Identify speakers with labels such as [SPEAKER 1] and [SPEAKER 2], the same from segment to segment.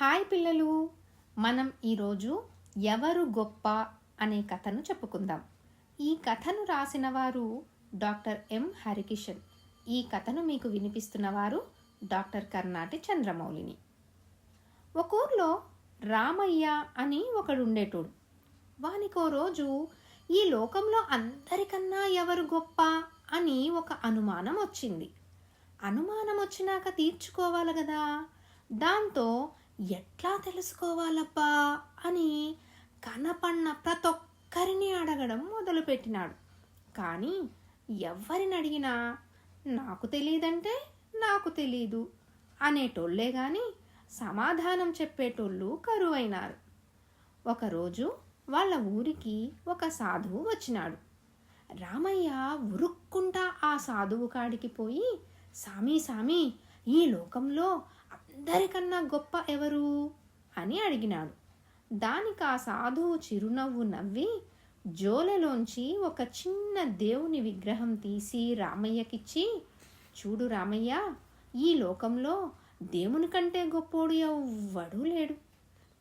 [SPEAKER 1] Hi పిల్లలు మనం ఈరోజు ఎవరు గొప్ప అనే కథను చెప్పుకుందాం. ఈ కథను రాసిన వారు డాక్టర్ ఎం హరికిషన్. ఈ కథను మీకు వినిపిస్తున్న వారు డాక్టర్ కర్ణాటి చంద్రమౌళిని. ఒక ఊర్లో రామయ్య అని ఒకడు ఉండేటోడు వానికో రోజు ఈ లోకంలో అందరికన్నా ఎవరు గొప్ప అని ఒక అనుమానం వచ్చింది. అనుమానం వచ్చినాక తీర్చుకోవాలి కదా. దాంతో ఎట్లా తెలుసుకోవాలబ్బా అని కనపన్న ప్రతి ఒక్కరిని అడగడం మొదలుపెట్టినాడు. కానీ ఎవరిని అడిగినా నాకు తెలియదంటే నాకు తెలీదు అనేటోళ్ళే కానీ సమాధానం చెప్పేటోళ్ళు కరువైనారు. ఒకరోజు వాళ్ళ ఊరికి ఒక సాధువు వచ్చినాడు. రామయ్య ఉరుక్కుంటా ఆ సాధువు కాడికి పోయి సామి సామి ఈ లోకంలో అందరికన్నా గొప్ప ఎవరు? అని అడిగినాడు. దానికి ఆ సాధువు చిరునవ్వు నవ్వి జోలెలోంచి ఒక చిన్న దేవుని విగ్రహం తీసి రామయ్యకిచ్చి చూడు రామయ్య ఈ లోకంలో దేవుని కంటే గొప్పోడు ఎవ్వడూ లేడు.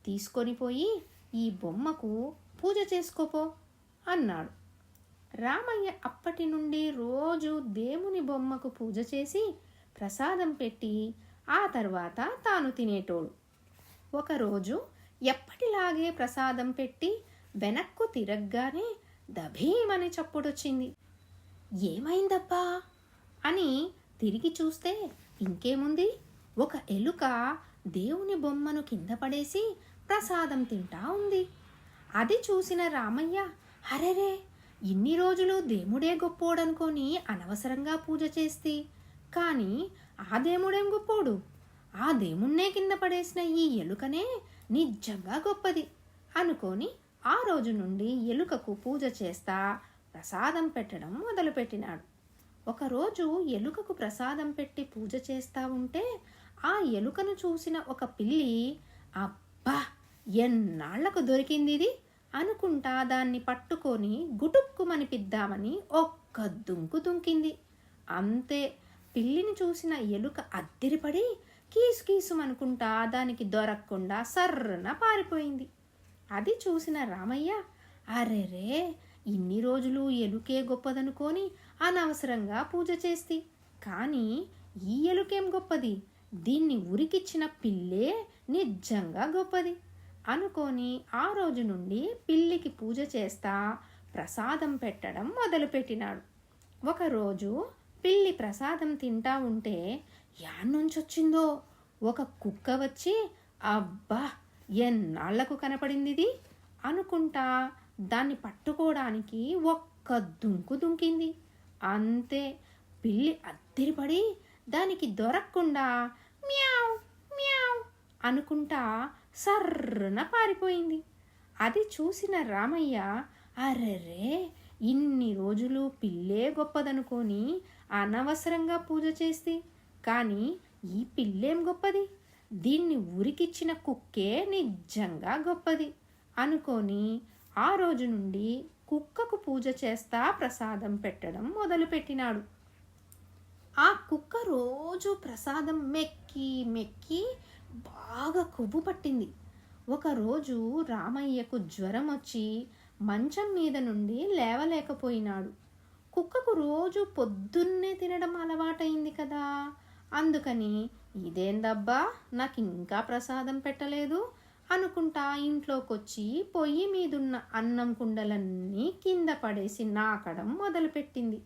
[SPEAKER 1] తీసుకొని పోయి ఈ బొమ్మకు పూజ చేసుకోపో అన్నాడు. రామయ్య అప్పటి నుండి రోజు దేవుని బొమ్మకు పూజ చేసి ప్రసాదం పెట్టి ఆ తర్వాత తాను తినేటోడు. ఒకరోజు ఎప్పటిలాగే ప్రసాదం పెట్టి వెనక్కు తిరగ్గానే దభీమని చప్పుడొచ్చింది. ఏమైందబ్బా? అని తిరిగి చూస్తే ఇంకేముంది? ఒక ఎలుక దేవుని బొమ్మను కింద పడేసి ప్రసాదం తింటా ఉంది. అది చూసిన రామయ్య హరెరే ఇన్ని రోజులు దేవుడే గొప్పోడనుకొని అనవసరంగా పూజ చేస్తే కానీ ఆ దేవుడేం గొప్పోడు ఆ దేవుణ్ణే కింద పడేసిన ఈ ఎలుకనే నిజంగా గొప్పది. అనుకొని ఆ రోజు నుండి ఎలుకకు పూజ చేస్తా ప్రసాదం పెట్టడం మొదలుపెట్టినాడు. ఒకరోజు ఎలుకకు ప్రసాదం పెట్టి పూజ చేస్తా ఉంటే ఆ ఎలుకను చూసిన ఒక పిల్లి అబ్బా ఎన్నాళ్ళకు దొరికింది ఇది అనుకుంటా దాన్ని పట్టుకొని గుటుక్కుమనిపిద్దామని ఒక్క దుంకు దుంకింది. అంతే పిల్లిని చూసిన ఎలుక అద్దిరిపడి కీసు కీసుమనుకుంటా దానికి దొరకకుండా సర్రన పారిపోయింది. అది చూసిన రామయ్య అరెరే ఇన్ని రోజులు ఎలుకే గొప్పదనుకొని అనవసరంగా పూజ చేస్తి. కానీ ఈ ఎలుకేం గొప్పది? దీన్ని ఉరికిచ్చిన పిల్లే నిజంగా గొప్పది. అనుకొని ఆ రోజు నుండి పిల్లికి పూజ చేస్తా ప్రసాదం పెట్టడం మొదలుపెట్టినాడు. ఒకరోజు పిల్లి ప్రసాదం తింటా ఉంటే యాన్నుంచొచ్చిందో ఒక కుక్క వచ్చి అబ్బా ఎన్నాళ్ళకు కనపడింది ఇది? అనుకుంటా దాన్ని పట్టుకోవడానికి ఒక్క దుంకు దుంకింది. అంతే పిల్లి అద్దిరిపడి దానికి దొరకకుండా మ్యావ్ మ్యావ్ అనుకుంటా సర్రున పారిపోయింది. అది చూసిన రామయ్య అరెరే ఇన్ని రోజులు పిల్లే గొప్పదనుకొని అనవసరంగా పూజ చేస్తే కానీ ఈ పిల్లేం గొప్పది? దీన్ని ఉరికిచ్చిన కుక్కే నిజంగా గొప్పది. అనుకొని ఆ రోజు నుండి కుక్కకు పూజ చేస్తా ప్రసాదం పెట్టడం మొదలుపెట్టినాడు. ఆ కుక్క రోజు ప్రసాదం మెక్కి మెక్కి బాగా కొవ్వు పట్టింది. ఒకరోజు రామయ్యకు జ్వరం వచ్చి మంచం మీద నుండి లేవలేకపోయినాడు. కుక్కకు రోజు పొద్దున్నే తినడం అలవాటైంది కదా. అందుకని ఇదేందబ్బా నాకు ఇంకా ప్రసాదం పెట్టలేదు అనుకుంటా ఇంట్లోకొచ్చి పొయ్యి మీదున్న అన్నం కుండలన్నీ కింద పడేసి నాకడం మొదలుపెట్టింది.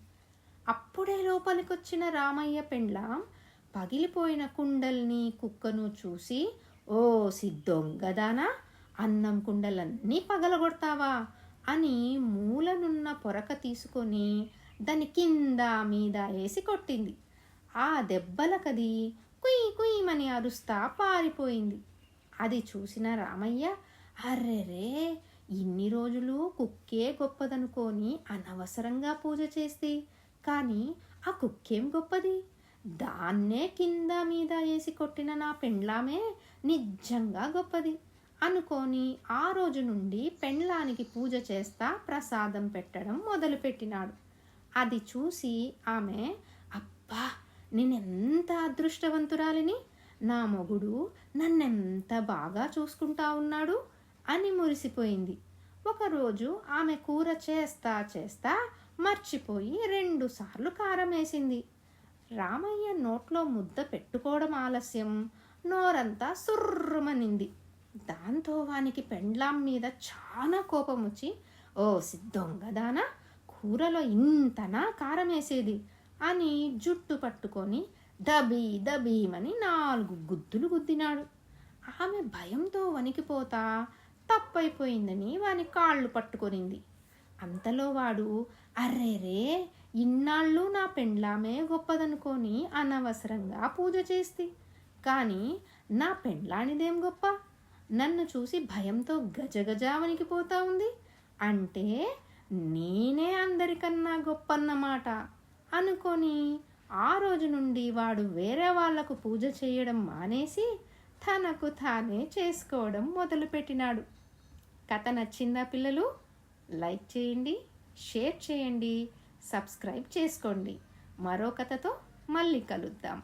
[SPEAKER 1] అప్పుడే లోపలికొచ్చిన రామయ్య పెండ్లాం పగిలిపోయిన కుండల్ని కుక్కను చూసి ఓ సిద్ధొంగదానా అన్నం కుండలన్నీ పగలగొడతావా అని మూలనున్న పొరక తీసుకొని దాని కింద మీద వేసి కొట్టింది. ఆ దెబ్బలకది కుయ్ కుయ్యమని అరుస్తా పారిపోయింది. అది చూసిన రామయ్య అర్రెరే ఇన్ని రోజులు కుక్కే గొప్పదనుకొని అనవసరంగా పూజ చేస్తే కానీ ఆ కుక్కేం గొప్పది? దాన్నే కింద మీద వేసి కొట్టిన నా పెండ్లామే నిజంగా గొప్పది. అనుకొని ఆ రోజు నుండి పెండ్లానికి పూజ చేస్తా ప్రసాదం పెట్టడం మొదలుపెట్టినాడు. అది చూసి ఆమె అబ్బా నేనెంత అదృష్టవంతురాలిని? నా మొగుడు నన్నెంత బాగా చూసుకుంటా ఉన్నాడు? అని మురిసిపోయింది. ఒకరోజు ఆమె కూర చేస్తా చేస్తా మర్చిపోయి రెండుసార్లు కారం వేసింది. రామయ్య నోట్లో ముద్ద పెట్టుకోవడం ఆలస్యం. నోరంతా సుర్రుమనింది. దాంతో వానికి పెండ్లాం మీద చాలా కోపం వచ్చి ఓ సిద్ధంగదానా కూరలో ఇంతనా కారం వేసేది అని జుట్టు పట్టుకొని దబీ దబీమని నాలుగు గుద్దులు గుద్దినాడు. ఆమె భయంతో వణికిపోతా తప్పైపోయిందని వాని కాళ్ళు పట్టుకొనింది. అంతలో వాడు అర్రేరే ఇన్నాళ్ళు నా పెండ్లామే గొప్పదనుకొని అనవసరంగా పూజ చేస్తి. కానీ నా పెండ్లానిదేం గొప్ప? నన్ను చూసి భయంతో గజగజ వణికిపోతా ఉంది. అంటే నేనే అందరికన్నా గొప్పన్నమాట. అనుకొని ఆ రోజు నుండి వాడు వేరే వాళ్ళకు పూజ చేయడం మానేసి తనకు తానే చేసుకోవడం మొదలుపెట్టినాడు. కథ నచ్చిందా పిల్లలు? లైక్ చేయండి షేర్ చేయండి సబ్స్క్రైబ్ చేసుకోండి. మరో కథతో మళ్ళీ కలుద్దాం.